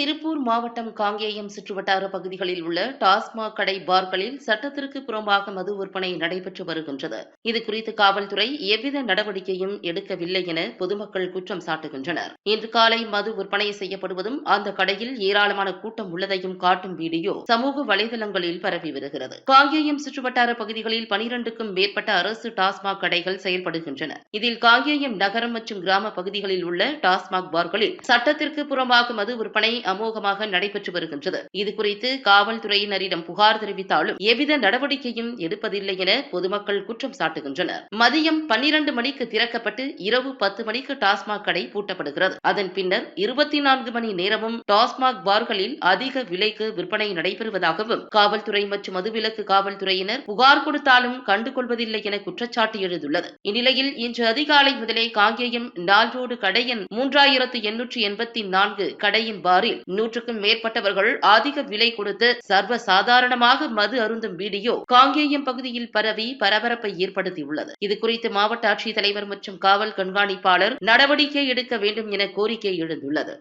திருப்பூர் மாவட்டம் காங்கேயம் சுற்றுவட்டார பகுதிகளில் உள்ள டாஸ்மாக் கடை பார்களில் சட்டத்திற்கு புறம்பாக மது விற்பனை நடைபெற்று வருகின்றது. இதுகுறித்து காவல்துறை எவ்வித நடவடிக்கையும் எடுக்கவில்லை என பொதுமக்கள் குற்றம் சாட்டுகின்றனர். இன்று காலை மது விற்பனை செய்யப்படுவதும் அந்த கடையில் ஏராளமான கூட்டம் உள்ளதையும் காட்டும் வீடியோ சமூக வலைதளங்களில் பரவி வருகிறது. காங்கேயம் சுற்றுவட்டார பகுதிகளில் பனிரெண்டுக்கும் மேற்பட்ட அரசு டாஸ்மாக் கடைகள் செயல்படுகின்றன. இதில் காங்கேயம் நகரம் மற்றும் கிராம பகுதிகளில் உள்ள டாஸ்மாக் பார்களில் சட்டத்திற்கு புறம்பாக மது விற்பனை அமோகமாக நடைபெற்று வருகின்றது. இதுகுறித்து காவல்துறையினரிடம் புகார் தெரிவித்தாலும் எவ்வித நடவடிக்கையும் எடுப்பதில்லை என பொதுமக்கள் குற்றம் சாட்டுகின்றனர். மதியம் பன்னிரண்டு மணிக்கு திறக்கப்பட்டு இரவு பத்து மணிக்கு டாஸ்மாக் கடை பூட்டப்படுகிறது. அதன் பின்னர் இருபத்தி நான்கு மணி நேரமும் டாஸ்மாக் பார்களில் அதிக விலைக்கு விற்பனை நடைபெறுவதாகவும் காவல்துறை மற்றும் மதுவிலக்கு காவல்துறையினர் புகார் கொடுத்தாலும் கண்டுகொள்வதில்லை என குற்றச்சாட்டு எழுந்துள்ளது. இந்நிலையில் இன்று அதிகாலை முதலே காங்கேயம் நால்ரோடு கடையின் மூன்றாயிரத்து எண்ணூற்று எண்பத்தி நான்கு கடையின் பாரில் நூற்றுக்கும் மேற்பட்டவர்கள் அதிக விலை கொடுத்து சர்வ சாதாரணமாக மது அருந்தும் வீடியோ காங்கேயம் பகுதியில் பரவி பரபரப்பை ஏற்படுத்தியுள்ளது. இதுகுறித்து மாவட்ட ஆட்சித்தலைவர் மற்றும் காவல் கண்காணிப்பாளர் நடவடிக்கை எடுக்க வேண்டும் என கோரிக்கை எழுந்துள்ளது.